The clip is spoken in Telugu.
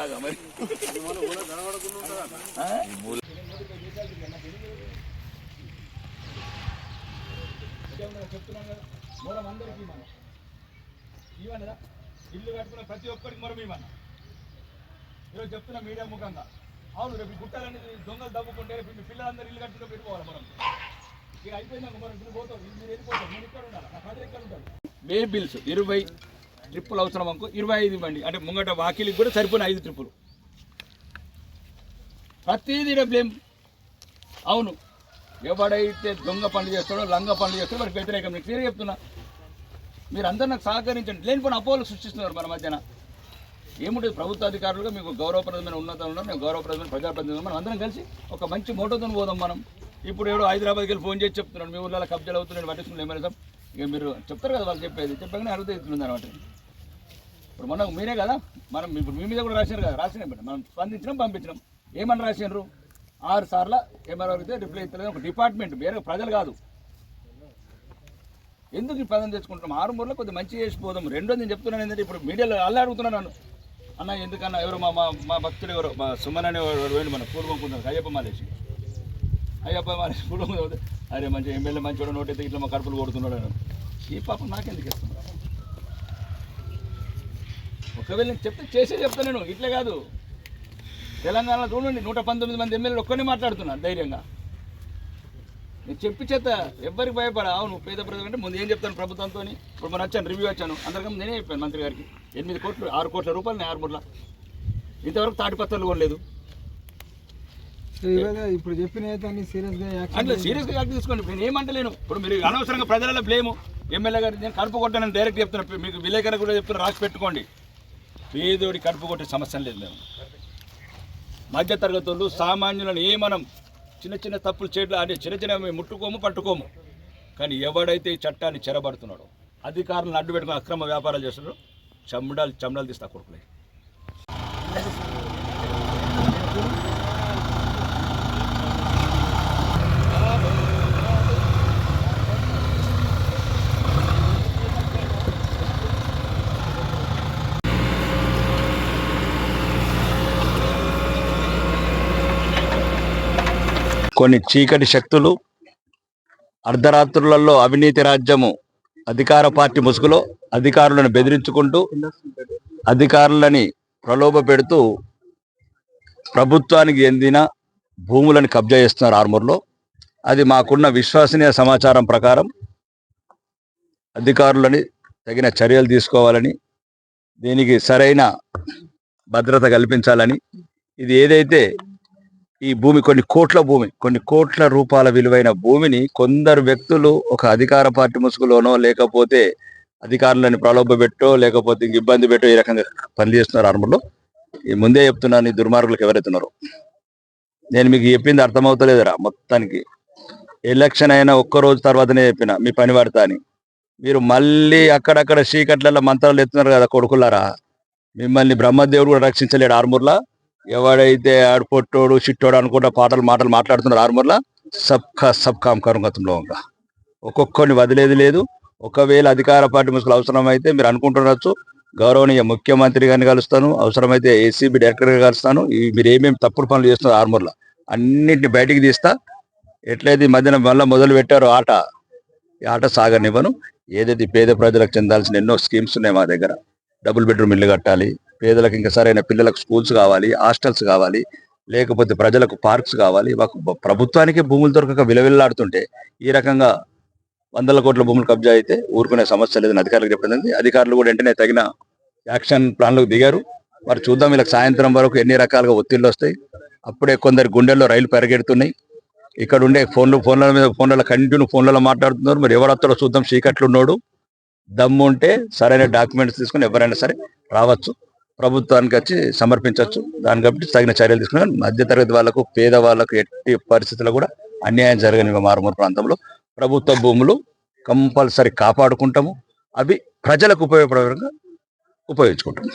ఆ? మరి కదా మనం ఇవ్వనదా ఇల్లు కట్టుకున్న ప్రతి ఒక్కరికి మరో ఇవ్వను ఈరోజు చెప్తున్నా మీడియా ముఖంగా అవును రేపు గుట్టాలని దొంగలు దబ్బుకుంటే రేపు మీ పిల్లలందరూ ఇల్లు కట్టుకుంటే పెట్టుకోవాలి మనం ఇక అయిపోయినాక మనం ఇల్లు పోతాం మీరు వెళ్ళిపోతాం నేను ఇక్కడ ఉండాలి నా ప్రజలు ఇక్కడ ఉంటారు మే బిల్స్ ఇరవై ట్రిప్పులు అవసరం అనుకో ఇరవై ఐదు ఇవ్వండి. అంటే ముంగట వాకిలికి కూడా సరిపోయిన ఐదు ట్రిప్పులు. ప్రతిదీ బ్లేమ్ అవును. ఎవడైతే దొంగ పనులు చేస్తాడో లంగ పనులు చేస్తాడో వాడికి వ్యతిరేకం. నేను క్లియర్ చెప్తున్నా. మీరు అందరూ నాకు సహకరించండి. లేనిపోయిన అపోహలు సృష్టిస్తున్నారు మన మధ్యన. ఏముంటుంది? ప్రభుత్వ అధికారులుగా మీకు గౌరవప్రదమైన ఉన్నతం ఉన్నాం మేము గౌరవప్రదమైన ప్రజాప్రతినిధులు మనం అందరం కలిసి ఒక మంచి మోటోతో పోదాం మనం. ఇప్పుడు ఎవడో హైదరాబాద్కి వెళ్ళి ఫోన్ చేసి చెప్తున్నాడు మీ ఊళ్ళో కబ్జాలు అవుతున్నాయి పట్టించుకుని ఏమైనా ఇక మీరు చెప్తారు కదా వాళ్ళు చెప్పేది. చెప్పగానే అర్థం అవుతుంది అనమాట ఇప్పుడు మొన్న మీరే కదా మనం ఇప్పుడు మీ మీద కూడా రాశారు కదా రాసిన మనం స్పందించినాం పంపించినాం. ఏమని రాసినారు? ఆరు సార్లు ఏమైనా అడిగితే రిప్లై ఇస్తలేదు. ఒక డిపార్ట్మెంట్ వేరే ప్రజలు కాదు. ఎందుకు ఈ పదం తెచ్చుకుంటున్నాం? ఆరు మూడులో కొద్దిగా మంచి చేసిపోదాం రెండో నేను చెప్తున్నాను ఏంటంటే ఇప్పుడు మీడియాలో అలా అడుగుతున్నాను నన్ను. అన్న ఎందుకన్నా ఎవరు మా మా మా భక్తులు ఎవరు మా సుమన్ అనే వాడు మన పూర్వం కొంటున్నారు అయ్యప్ప మాలేసి అయ్యప్ప మాలేసి పూర్వం అరే మంచి ఎమ్మెల్యే మంచి నోటి అయితే ఇట్లా మా కడుపులు కొడుతున్నాడు ఈ పాపం నాకెందుకు ఇస్తున్నారు ఒకవేళ నేను చెప్తే చేసే చెప్తా నేను ఇట్లే కాదు. తెలంగాణలో చూడండి నూట పంతొమ్మిది మంది ఎమ్మెల్యేలు ఒక్కరిని మాట్లాడుతున్నారు ధైర్యంగా. నేను చెప్పి చేత ఎవ్వరికి భయపడ అవును పేద ప్రజలు అంటే ముందు ఏం చెప్తాను ప్రభుత్వంతో ఇప్పుడు మనం వచ్చాను రివ్యూ వచ్చాను. అందరికీ నేనే చెప్పాను మంత్రి గారికి. ఎనిమిది కోట్లు ఆరు కోట్ల రూపాయలు నేను ఆరు మూడుల ఇంతవరకు తాటిపత్రాలు కొనలేదు ఇప్పుడు చెప్పిన అట్లా సీరియస్గా యాక్ట్ తీసుకోండి. నేను ఏమంటలేను. ఇప్పుడు మీరు అనవసరంగా ప్రజలలో బ్లేము ఎమ్మెల్యే గారు నేను కడుపు కొట్టానని డైరెక్ట్ చెప్తున్నా. మీకు విలేకరు కూడా చెప్తున్నా రాసి పెట్టుకోండి. పేదోడి కడుపు కొట్టే సమస్య లేదు మేము. మధ్య తరగతులు సామాన్యులను ఏ మనం చిన్న చిన్న తప్పులు చేయడం అంటే చిన్న చిన్న మేము ముట్టుకోము పట్టుకోము. కానీ ఎవడైతే ఈ చట్టాన్ని చెరబడుతున్నాడో అధికారులను అడ్డు పెట్టుకుని అక్రమ వ్యాపారాలు చేస్తున్నాడు చమ్మడాలు చమ్మడాలు తీస్తా కొడుకులే. కొన్ని చీకటి శక్తులు అర్ధరాత్రులలో అవినీతి రాజ్యము అధికార పార్టీ ముసుగులో అధికారులను బెదిరించుకుంటూ అధికారులని ప్రలోభ పెడుతూ ప్రభుత్వానికి చెందిన భూములను కబ్జా చేస్తున్నారు ఆర్మూర్లో. అది మాకున్న విశ్వసనీయ సమాచారం ప్రకారం అధికారులని తగిన చర్యలు తీసుకోవాలని దీనికి సరైన భద్రత కల్పించాలని ఇది ఏదైతే ఈ భూమి కొన్ని కోట్ల భూమి కొన్ని కోట్ల రూపాయల విలువైన భూమిని కొందరు వ్యక్తులు ఒక అధికార పార్టీ ముసుగులోనో లేకపోతే అధికారులను ప్రలోభ పెట్టో లేకపోతే ఇంక ఇబ్బంది పెట్టో ఈ రకంగా పనిచేస్తున్నారు ఆర్మర్లో. ఈ ముందే చెప్తున్నాను ఈ దుర్మార్గులకు ఎవరైతున్నారో నేను మీకు చెప్పింది అర్థమవుతలేదురా మొత్తానికి. ఎలక్షన్ అయినా ఒక్క రోజు తర్వాతనే చెప్పిన మీ పని పడతా అని. మీరు మళ్ళీ అక్కడక్కడ చీకట్లలో మంత్రాలు ఎత్తున్నారు కదా కొడుకులారా. మిమ్మల్ని బ్రహ్మదేవుడు కూడా రక్షించలేడు ఆర్మూర్లా. ఎవడైతే ఆడపొట్టోడు చిట్టోడు అనుకుంటా పాటలు మాటలు మాట్లాడుతున్నారు ఆర్మూర్లా సబ్ కా సబ్ ఇంకా ఒక్కొక్కరిని వదిలేది లేదు. ఒకవేళ అధికార పార్టీ ముసుగులు అవసరం అయితే మీరు అనుకుంటుండొచ్చు. గౌరవనీయ ముఖ్యమంత్రి గారిని కలుస్తాను. అవసరమైతే ఏసీబీ డైరెక్టర్ గారిని కలుస్తాను. మీరు ఏమేమి తప్పుడు పనులు చేస్తున్నారు ఆర్మూర్లో అన్నింటిని బయటికి తీస్తా. ఎట్లయితే ఈ మధ్యన మళ్ళీ మొదలు పెట్టారో ఆట ఈ ఆట సాగనివ్వను. ఏదైతే పేద ప్రజలకు చెందాల్సిన ఎన్నో స్కీమ్స్ ఉన్నాయి మా దగ్గర. డబుల్ బెడ్రూమ్ ఇల్లు కట్టాలి. పేదలకు ఇంకా సరైన పిల్లలకు స్కూల్స్ కావాలి హాస్టల్స్ కావాలి లేకపోతే ప్రజలకు పార్క్స్ కావాలి. మాకు ప్రభుత్వానికి భూములు దొరకక విలవిల్లాడుతుంటే ఈ రకంగా వందల కోట్ల భూములు కబ్జా అయితే ఊరుకునే సమస్య లేదని అధికారులకు చెప్పడం అధికారులు కూడా వెంటనే తగిన యాక్షన్ ప్లాన్లకు దిగారు. మరి చూద్దాం వీళ్ళకి సాయంత్రం వరకు ఎన్ని రకాలుగా ఒత్తిళ్ళు వస్తాయి. అప్పుడే కొందరి గుండెల్లో రైలు పెరగెడుతున్నాయి. ఇక్కడ ఉండే ఫోన్లు ఫోన్ల మీద ఫోన్లలో కంటిన్యూ ఫోన్లలో మాట్లాడుతున్నారు. మరి ఎవరొస్తారో చూద్దాం. చీకట్లు ఉన్నాడు దమ్ము ఉంటే సరైన డాక్యుమెంట్స్ తీసుకుని ఎవరైనా సరే రావచ్చు. ప్రభుత్వానికి వచ్చి సమర్పించవచ్చు. దాని కాబట్టి తగిన చర్యలు తీసుకుని మధ్యతరగతి వాళ్ళకు పేద వాళ్ళకు ఎట్టి పరిస్థితుల్లో కూడా అన్యాయం జరగని మారుమూల ప్రాంతంలో ప్రభుత్వ భూములు కంపల్సరీ కాపాడుకుంటాము. అవి ప్రజలకు ఉపయోగపడే విధంగా ఉపయోగించుకుంటాం